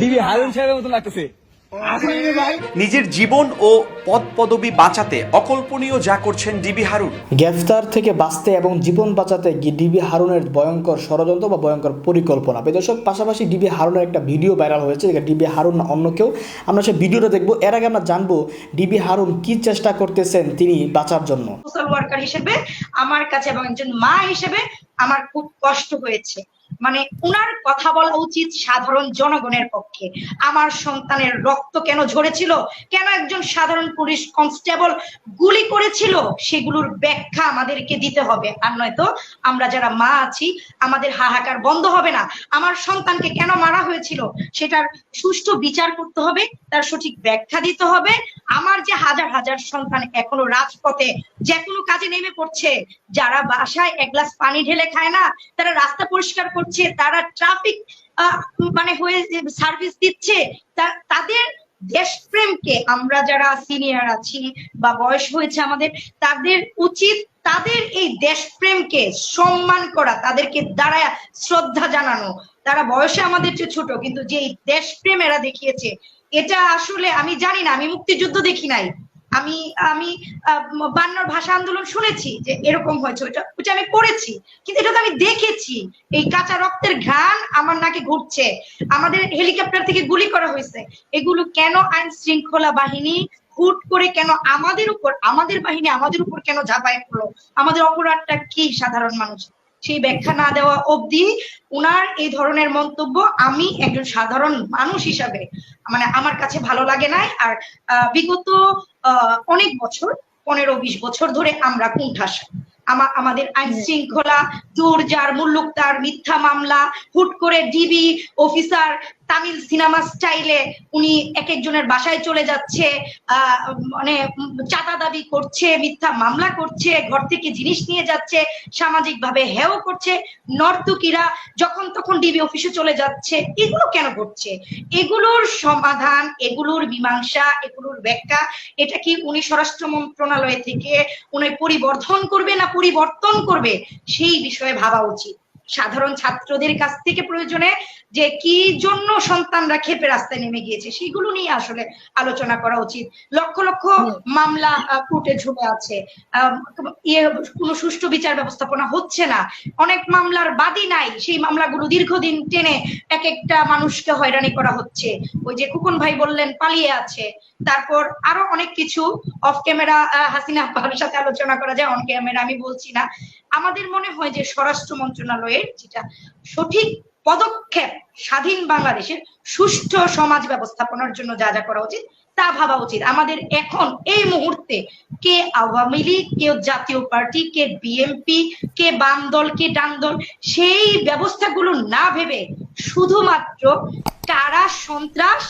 DB Harun সাহেবের মতো লাগতেছে। নিজের জীবন ও পদ পদবি বাঁচাতে অকল্পনীয় যা করছেন ডিবি হারুন। গ্রেফতার থেকে বাঁচতে এবং জীবন বাঁচাতে গিয়ে ডিবি হারুনের ভয়ঙ্কর ষড়যন্ত্র বা ভয়ঙ্কর পরিকল্পনা? বেদর্শক পাশাপাশি ডিবি হারুনের একটা ভিডিও ভাইরাল হয়েছে যেটা ডিবি হারুন না অন্য কেউ। আমরা সেই ভিডিওটা দেখব। এর আগে আমরা জানব ডিবি হারুন কি চেষ্টা করতেছেন তিনি বাঁচার জন্য। সোশ্যাল ওয়ার্কার হিসেবে আমার কাছে এবং একজন মা হিসেবে আমার খুব কষ্ট হয়েছে। মানে উনার কথা বলা উচিত সাধারণ জনগণের পক্ষে। আমার সন্তানের রক্ত কেন ঝরেছিল? কেন একজন সাধারণ পুলিশ কনস্টেবল গুলি করেছিল? সেগুলোর ব্যাখ্যা আমাদেরকে দিতে হবে। আর নয়তো আমরা যারা মা আছি, আমাদের হাহাকার বন্ধ হবে না। আমার সন্তানকে কেন মারা হয়েছিল? সেটার সুষ্ঠু বিচার করতে হবে, তার সঠিক ব্যাখ্যা দিতে হবে। আমার যে হাজার হাজার সন্তান এখনও রাজপথে যে কোনো কাজে নেমে পড়ছে, যারা বাসায় এক গ্লাস পানি ঢেলে খায় না, তারা রাস্তা পরিষ্কার তারা ট্রাফিক মানে হয়ে সার্ভিস দিচ্ছে তাদের দেশপ্রেমকে আমরা যারা সিনিয়র আছি বা বয়স হয়েছে আমাদের, তাদের উচিত তাদের এই দেশপ্রেমকে সম্মান করা, তাদেরকে দাঁড়ায় শ্রদ্ধা জানানো। তারা বয়সে আমাদের চেয়ে ছোট, কিন্তু যে দেশপ্রেম এরা দেখিয়েছে, এটা আসলে আমি জানি না, আমি মুক্তিযুদ্ধ দেখি নাই। আমি আমি বান্নর ভাষা আন্দোলন শুনেছি যে এরকম হয়েছে ওইটা আমি পড়েছি, কিন্তু এটা তো আমি দেখেছি। এই কাঁচা রক্তের ঘ্রাণ আমার নাকে ঘুরছে। আমাদের হেলিকপ্টার থেকে গুলি করা হয়েছে। এগুলো কেন আইন শৃঙ্খলা বাহিনী হুট করে কেন আমাদের উপর, আমাদের বাহিনী আমাদের উপর কেন ঝাঁপায় পড়ল? আমাদের অপরাধটা কি সাধারণ মানুষ? সেই ব্যাখ্যা না দেওয়া অবধি উনার এই ধরনের মন্তব্য আমি একজন সাধারণ মানুষ হিসাবে মানে আমার কাছে ভালো লাগে নাই। আর বিগত অনেক বছর পনেরো বিশ বছর ধরে আমরা কুণ্ঠাস। আমা- আমাদের আইন শৃঙ্খলা জোর যার মুল্লুক তার মিথ্যা মামলা হুট করে ডিবি অফিসার তামিল সিনেমা স্টাইলে উনি এক একজনের বাসায় চলে যাচ্ছে মানে চাঁদা দাবি করছে, মিথ্যা মামলা করছে, ঘর থেকে জিনিস নিয়ে যাচ্ছে সামাজিক ভাবে হেও করছে, নর্তকীরা যখন তখন ডিবি অফিসে চলে যাচ্ছে। এগুলো কেন করছে? এগুলোর সমাধান, এগুলোর মীমাংসা, এগুলোর ব্যাখ্যা, এটা কি উনি স্বরাষ্ট্র মন্ত্রণালয় থেকে উনি পরিবর্ধন করবে না পরিবর্তন করবে? সেই বিষয়ে ভাবা উচিত। সাধারণ ছাত্রদের কাছ থেকে প্রয়োজনে যে কি জন্য সন্তানরা ক্ষেপে রাস্তায় নেমে গিয়েছে সেগুলো নিয়ে আসলে আলোচনা করা উচিত। লক্ষ লক্ষ মামলা কোর্টে ঝুলে আছে। ইয়ে কোনো সুষ্ঠু বিচার ব্যবস্থাপনা হচ্ছে না। অনেক মামলার বাদী নাই। সেই মামলাগুলো দীর্ঘদিন টেনে এক একটা মানুষকে হয়রানি করা হচ্ছে। ওই যে কুকুন ভাই বললেন পালিয়ে আছে। তারপর আরও অনেক কিছু অফ ক্যামেরা হাসিনা আপার সাথে আলোচনা করা যায় অন ক্যামেরা আমি বলছি না। আমাদের মনে হয় যে স্বরাষ্ট্র মন্ত্রণালয়ের যেটা, সঠিক পদক্ষেপ স্বাধীন বাংলাদেশের সুষ্ঠু সমাজ ব্যবস্থাপনার জন্য যা যা করা উচিত, তা ভাবা উচিত। আমাদের এখন এই মুহূর্তে কে আওয়ামী লীগ কেউ জাতীয় পার্টি, কে বিএমপি কে বাম দল, কে ডান দল, সেই ব্যবস্থাগুলো না ভেবে শুধুমাত্র কারা সন্ত্রাস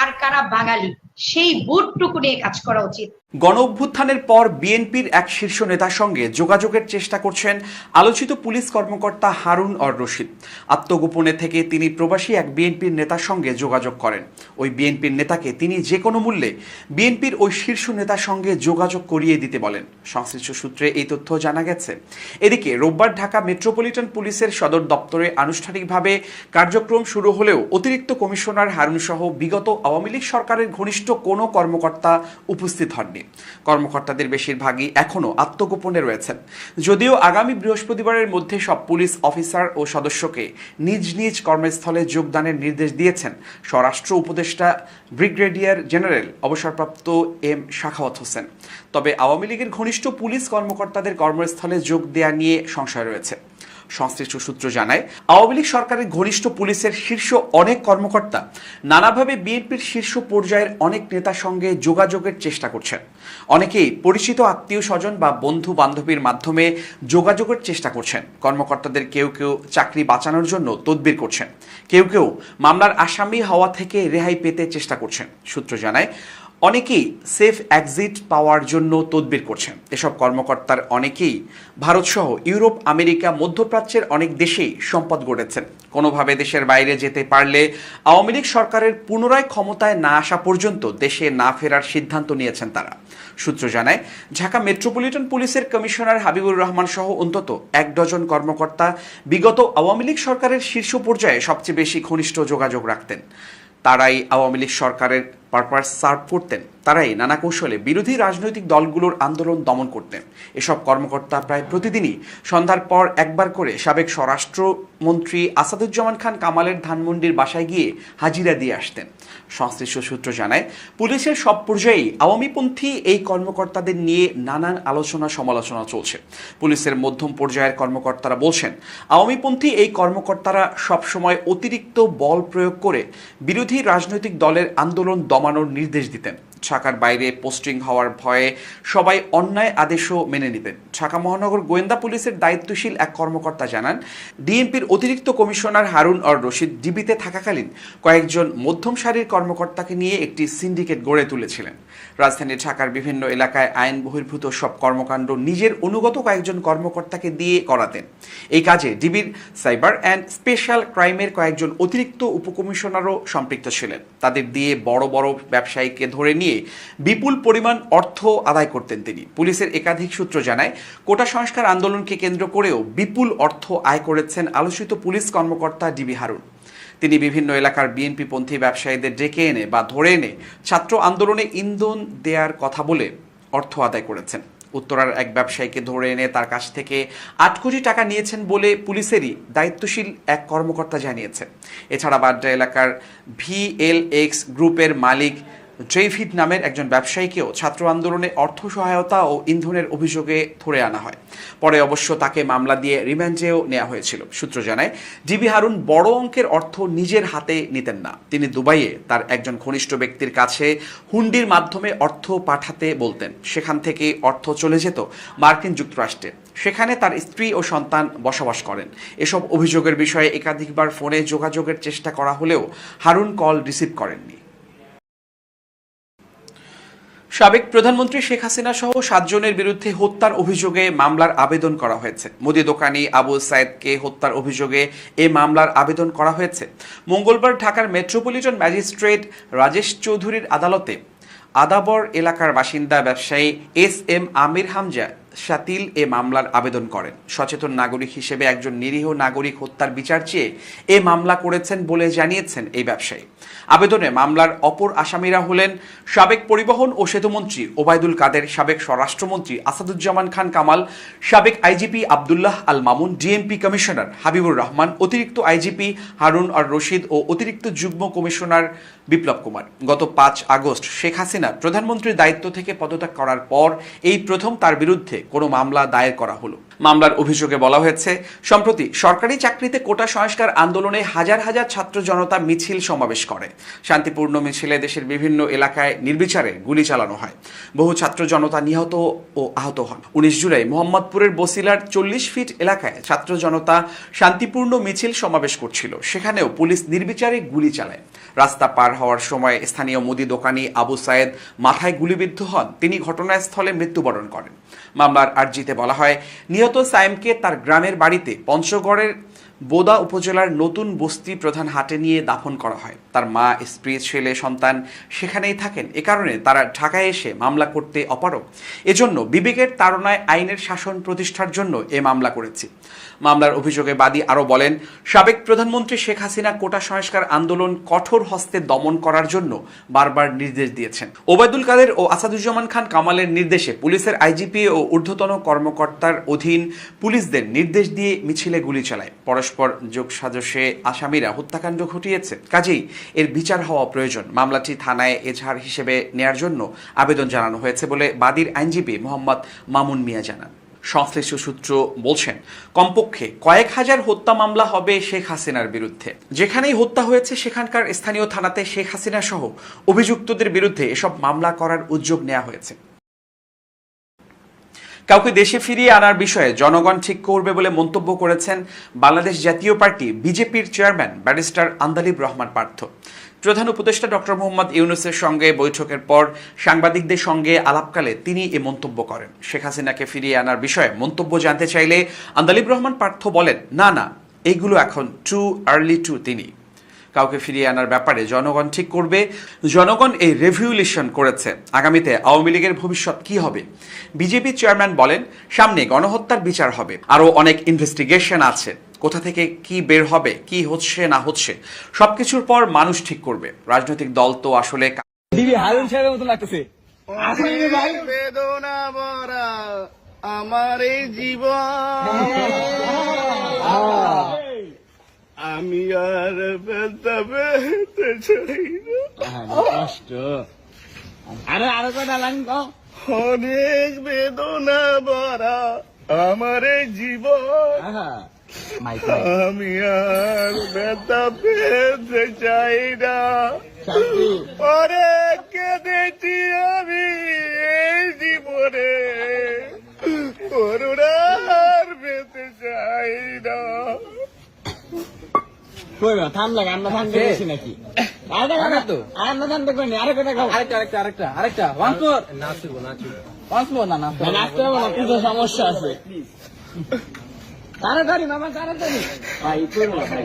আর কারা বাঙালি, সেই বুটটুকু নিয়ে কাজ করা উচিত। গণ অভ্যুত্থানের পর বিএনপির এক শীর্ষ নেতার সঙ্গে যোগাযোগের চেষ্টা করছেন আলোচিত পুলিশ কর্মকর্তা হারুন অর রশিদ। আত্মগোপনে থেকে তিনি প্রবাসী এক বিএনপির নেতার সঙ্গে যোগাযোগ করেন। ওই বিএনপির নেতাকে তিনি যে কোনো মূল্যে বিএনপির ওই শীর্ষ নেতার সঙ্গে যোগাযোগ করিয়ে দিতে বলেন। সংশ্লিষ্ট সূত্রে এই তথ্য জানা গেছে। এদিকে রোববার ঢাকা মেট্রোপলিটন পুলিশের সদর দপ্তরে আনুষ্ঠানিকভাবে কার্যক্রম শুরু হলেও অতিরিক্ত কমিশনার হারুন সহ বিগত আওয়ামী লীগ সরকারের ঘনিষ্ঠ কোনো কর্মকর্তা উপস্থিত হননি। কর্মকর্তাদের বেশিরভাগই এখনও আত্মগোপনে রয়েছেন যদিও আগামী বৃহস্পতিবারের মধ্যে সব পুলিশ অফিসার ও সদস্যকে নিজ নিজ কর্মস্থলে যোগদানের নির্দেশ দিয়েছেন স্বরাষ্ট্র উপদেষ্টা ব্রিগেডিয়ার জেনারেল অবসরপ্রাপ্ত এম শাখাওয়াত হোসেন। তবে আওয়ামী লীগের ঘনিষ্ঠ পুলিশ কর্মকর্তাদের কর্মস্থলে যোগ দেয়া নিয়ে সংশয় রয়েছে। সংশ্লিষ্ট সূত্র জানায়। আওয়ামী লীগ সরকারের ঘনিষ্ঠ পুলিশের শীর্ষ অনেক কর্মকর্তা নানাভাবে বিএনপির শীর্ষ পর্যায়ের অনেক নেতার সঙ্গে যোগাযোগের চেষ্টা করছেন। অনেকেই পরিচিত আত্মীয় স্বজন বা বন্ধু বান্ধবীর মাধ্যমে যোগাযোগের চেষ্টা করছেন। কর্মকর্তাদের কেউ কেউ চাকরি বাঁচানোর জন্য তদবির করছেন। কেউ কেউ মামলার আসামি হওয়া থেকে রেহাই পেতে চেষ্টা করছেন, সূত্র জানায়। অনেকেই সেফ এক্সিট পাওয়ার জন্য তদবির করছেন। এসব কর্মকর্তার অনেকেই ভারতসহ ইউরোপ, আমেরিকা, মধ্যপ্রাচ্যের অনেক দেশেই সম্পদ গড়েছেন। কোনোভাবে দেশের বাইরে যেতে পারলে আওয়ামী লীগ সরকারের পুনরায় ক্ষমতায় না আসা পর্যন্ত দেশে না ফেরার সিদ্ধান্ত নিয়েছেন তারা। সূত্র জানায়, ঢাকা মেট্রোপলিটন পুলিশের কমিশনার হাবিবুর রহমান সহ অন্তত এক ডজন কর্মকর্তা বিগত আওয়ামী লীগ সরকারের শীর্ষ পর্যায়ে সবচেয়ে বেশি ঘনিষ্ঠ যোগাযোগ রাখতেন। তারাই আওয়ামী লীগ সরকারের পারপাস সার্ভ করতেন। তারাই নানা কৌশলে বিরোধী রাজনৈতিক দলগুলোর আন্দোলন দমন করতেন। এসব কর্মকর্তা প্রায় প্রতিদিনই সন্ধ্যার পর একবার করে সাবেক স্বরাষ্ট্রমন্ত্রী আসাদুজ্জামান খান কামালের ধানমন্ডির বাসায় গিয়ে হাজিরা দিয়ে আসতেন। সংশ্লিষ্ট সূত্র জানায়, পুলিশের সব পর্যায়েই আওয়ামীপন্থী এই কর্মকর্তাদের নিয়ে নানান আলোচনা সমালোচনা চলছে। পুলিশের মধ্যম পর্যায়ের কর্মকর্তারা বলছেন, আওয়ামীপন্থী এই কর্মকর্তারা সবসময় অতিরিক্ত বল প্রয়োগ করে বিরোধী রাজনৈতিক দলের আন্দোলন দমানোর নির্দেশ দিতেন। ঢাকার বাইরে পোস্টিং হওয়ার ভয়ে সবাই অন্যায় আদেশও মেনে নিতেন ঢাকা মহানগর গোয়েন্দা পুলিশের দায়িত্বশীল এক কর্মকর্তা জানান, ডিএমপির অতিরিক্ত কমিশনার হারুন অর রশিদ ডিবিতে থাকাকালীন কয়েকজন মধ্যম সারির কর্মকর্তাকে নিয়ে একটি সিন্ডিকেট গড়ে তুলেছিলেন। রাজধানী ঢাকার বিভিন্ন এলাকায় আইন বহির্ভূত সব কর্মকাণ্ড নিজের অনুগত কয়েকজন কর্মকর্তাকে দিয়ে করাতেন। এই কাজে ডিবির সাইবার অ্যান্ড স্পেশাল ক্রাইমের কয়েকজন অতিরিক্ত উপকমিশনারও সম্পৃক্ত ছিলেন। তাদের দিয়ে বড় বড় ব্যবসায়ীকে ধরে নিয়ে বিপুল পরিমাণ অর্থ আদায় করতেন তিনি। পুলিশের একাধিক সূত্র জানায়, কোটা সংস্কার আন্দোলনকে কেন্দ্র করেও বিপুল অর্থ আয় করেছেন আলোচিত পুলিশ কর্মকর্তা ডিবি হারুন। তিনি বিভিন্ন এলাকার বিএনপি পন্থী ব্যবসায়ীদের ডেকে এনে বা ধরে এনে ছাত্র আন্দোলনে ইন্ধন দেওয়ার কথা বলে অর্থ আদায় করেছেন। উত্তরার এক ব্যবসায়ীকে ধরে এনে তার কাছ থেকে আট কোটি টাকা নিয়েছেন বলে পুলিশেরই দায়িত্বশীল এক কর্মকর্তা জানিয়েছেন। এছাড়া বাড্ডা এলাকার ভিএলএক্স গ্রুপের মালিক ডেভিড নামের একজন ব্যবসায়ীকেও ছাত্র আন্দোলনে অর্থ সহায়তা ও ইন্ধনের অভিযোগে ধরে আনা হয়। পরে অবশ্য তাকে মামলা দিয়ে রিমান্ডেও নেওয়া হয়েছিল। সূত্র জানায় ডিবি হারুন বড় অঙ্কের অর্থ নিজের হাতে নিতেন না। তিনি দুবাইয়ে তার একজন ঘনিষ্ঠ ব্যক্তির কাছে হুন্ডির মাধ্যমে অর্থ পাঠাতে বলতেন। সেখান থেকে অর্থ চলে যেত মার্কিন যুক্তরাষ্ট্রে। সেখানে তার স্ত্রী ও সন্তান বসবাস করেন। এসব অভিযোগের বিষয়ে একাধিকবার ফোনে যোগাযোগের চেষ্টা করা হলেও হারুন কল রিসিভ করেননি। সাবেক প্রধানমন্ত্রী শেখ হাসিনা সহ সাতজনের বিরুদ্ধে হত্যার অভিযোগে মামলার আবেদন করা হয়েছে। মুদি দোকানি আবু সাইদকে হত্যার অভিযোগে এ মামলার আবেদন করা হয়েছে। মঙ্গলবার ঢাকার মেট্রোপলিটন ম্যাজিস্ট্রেট রাজেশ চৌধুরীর আদালতে আদাবর এলাকার বাসিন্দা ব্যবসায়ী এস এম আমির হামজা শাতিল এ মামলার আবেদন করেন। সচেতন নাগরিক হিসেবে একজন নিরীহ নাগরিক হত্যার বিচার চেয়ে এ মামলা করেছেন বলে জানিয়েছেন এই ব্যবসায়ী। আবেদনে মামলার অপর আসামিরা হলেন সাবেক পরিবহন ও সেতুমন্ত্রী ওবায়দুল কাদের, সাবেক স্বরাষ্ট্রমন্ত্রী আসাদুজ্জামান খান কামাল, সাবেক IGP Abdullah Al Mamun, DMP commissioner Habibur Rahman, অতিরিক্ত আইজিপি হারুন আর রশিদ ও অতিরিক্ত যুগ্ম কমিশনার বিপ্লব কুমার। গত পাঁচ আগস্ট শেখ হাসিনা প্রধানমন্ত্রীর দায়িত্ব থেকে পদত্যাগ করার পর এই প্রথম তার বিরুদ্ধে কোনো মামলা দায়ের করা হলো। মামলার অভিযোগে বলা হয়েছে, সম্প্রতি সরকারি চাকরিতে কোটা সংস্কার আন্দোলনে হাজার হাজার ছাত্র জনতা মিছিল সমাবেশ করে। শান্তিপূর্ণ মিছিলে দেশের বিভিন্ন এলাকায় নির্বিচারে গুলি চালানো হয়। বহু ছাত্র জনতা নিহত ও আহত হন। উনিশ জুলাই মোহাম্মদপুরের বসিলার চল্লিশ ফিট এলাকায় ছাত্র জনতা শান্তিপূর্ণ মিছিল সমাবেশ করছিল। সেখানেও পুলিশ নির্বিচারে গুলি চালায়। রাস্তা পার হওয়ার সময় স্থানীয় মুদি দোকানি আবু সায়েদ মাথায় গুলিবিদ্ধ হন। তিনি ঘটনাস্থলে মৃত্যুবরণ করেন। মামলার আর্জিতে বলা হয়, নিহত সাইমকে তার গ্রামের বাড়িতে পঞ্চগড়ের বোদা উপজেলার নতুন বস্তি প্রধান হাটে নিয়ে দাফন করা হয়। তার মা, স্ত্রী, ছেলে, সন্তান সেখানেই থাকেন। এ কারণে তারা ঢাকায় এসে মামলা করতে অপারক এজন্য বিবেকের তাড়নায় আইনের শাসন প্রতিষ্ঠার জন্য এ মামলা করেছি। মামলার অভিযোগে বাদী আরও বলেন, সাবেক প্রধানমন্ত্রী শেখ হাসিনা কোটা সংস্কার আন্দোলন কঠোর হস্তে দমন করার জন্য বারবার নির্দেশ দিয়েছেন। ওবায়দুল কাদের ও আসাদুজ্জামান খান কামালের নির্দেশে পুলিশের আইজিপি ও ঊর্ধ্বতন কর্মকর্তার অধীন পুলিশদের নির্দেশ দিয়ে মিছিলে গুলি চালায়। পরস্পর যোগ সাজসে আসামিরা হত্যাকাণ্ড ঘটিয়েছে। কাজেই এর বিচার হওয়া প্রয়োজন। মামলাটি থানায় এজাহার হিসেবে নেয়ার জন্য আবেদন জানানো হয়েছে বলে বাদীর আইনজীবী মোহাম্মদ মামুন মিয়া জানান। সংশ্লিষ্ট সূত্র বলছেন, কমপক্ষে কয়েক হাজার হত্যা মামলা হবে শেখ হাসিনার বিরুদ্ধে। যেখানেই হত্যা হয়েছে সেখানকার স্থানীয় থানাতে শেখ হাসিনা সহ অভিযুক্তদের বিরুদ্ধে এসব মামলা করার উদ্যোগ নেওয়া হয়েছে। কাউকে দেশে ফিরিয়ে আনার বিষয়ে জনগণ ঠিক করবে বলে মন্তব্য করেছেন বাংলাদেশ জাতীয় পার্টি বিজেপির চেয়ারম্যান ব্যারিস্টার আন্দালিব রহমান পার্থ। প্রধান উপদেষ্টা ডক্টর মোহাম্মদ ইউনুসের সঙ্গে বৈঠকের পর সাংবাদিকদের সঙ্গে আলাপকালে তিনি এ মন্তব্য করেন। শেখ হাসিনাকে ফিরিয়ে আনার বিষয়ে মন্তব্য জানতে চাইলে আন্দালিব রহমান পার্থ বলেন, না না এইগুলো এখন টু আর্লি টু তিনি। কাউকে ফিরিয়ে আনার ব্যাপারে জনগণ ঠিক করবে। জনগণ এই রেভিউলেশন করেছে। আগামীতে আওয়ামী লীগের ভবিষ্যৎ কি হবে? বিজেপি চেয়ারম্যান বলেন সামনে গণহত্যার বিচার হবে। আরও অনেক ইনভেস্টিগেশন আছে। কোথা থেকে কি বের হবে কি হচ্ছে না হচ্ছে সবকিছুর পর মানুষ ঠিক করবে। রাজনৈতিক দল তো আসলে হারুন সাহেবের মতো লাগতেছে। বেদনা ভরা আমার এই জীবন। আমি আর ব্যথা পেতে চাই কষ্ট। আরে আরও কটা লাইন অনেক বেদনা ভরা আমার জীবন। আমি আর বেদা পেতে চাই না। অনেক কেঁদেছি আমি এই জীবনে করুণার পেতে চাই না কই না থাম আমরা থাম দেখেছি নাকি? আরেকটা তো। আমরা থাম দেখবেন আরে কথা খাও আরেকটা আরেকটা আরেকটা আরেকটা। ওয়ান ফোর নাচবো নাচবো। নাচবো না নাচবো নাচতে হবে না কিছু সমস্যা আছে। তাড়াতাড়ি মামা তাড়াতাড়ি। ভাই করো না ভাই।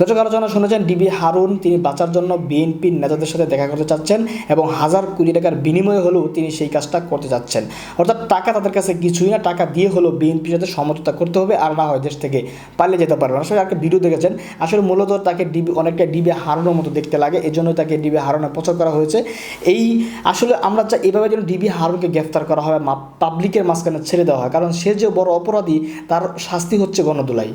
দর্শক, আলোচনা শুনেছেন ডিবি হারুন। তিনি বাঁচার জন্য বিএনপির নেতাদের সাথে দেখা করতে চাচ্ছেন এবং হাজার কোটি টাকার বিনিময়ে হলেও তিনি সেই কাজটা করতে চাচ্ছেন অর্থাৎ টাকা তাদের কাছে কিছুই না, টাকা দিয়ে হলেও বিএনপির সাথে সমঝোতা করতে হবে আর না হয় দেশ থেকে পালিয়ে যেতে পারবে আসলে একটা ভিডিও দেখেছেন, আসলে মূলত তাকে ডিবি অনেকটা ডিবি হারানোর মতো দেখতে লাগে এই জন্যই তাকে ডিবি হারানোর প্রচার করা হয়েছে। এই আসলে আমরা চাই এভাবে যেন ডিবি হারুনকে গ্রেফতার করা হয় পাবলিকের মাঝখানে ছেড়ে দেওয়া হয়, কারণ সে যে বড় অপরাধী, তার শাস্তি হচ্ছে গণদুলাই।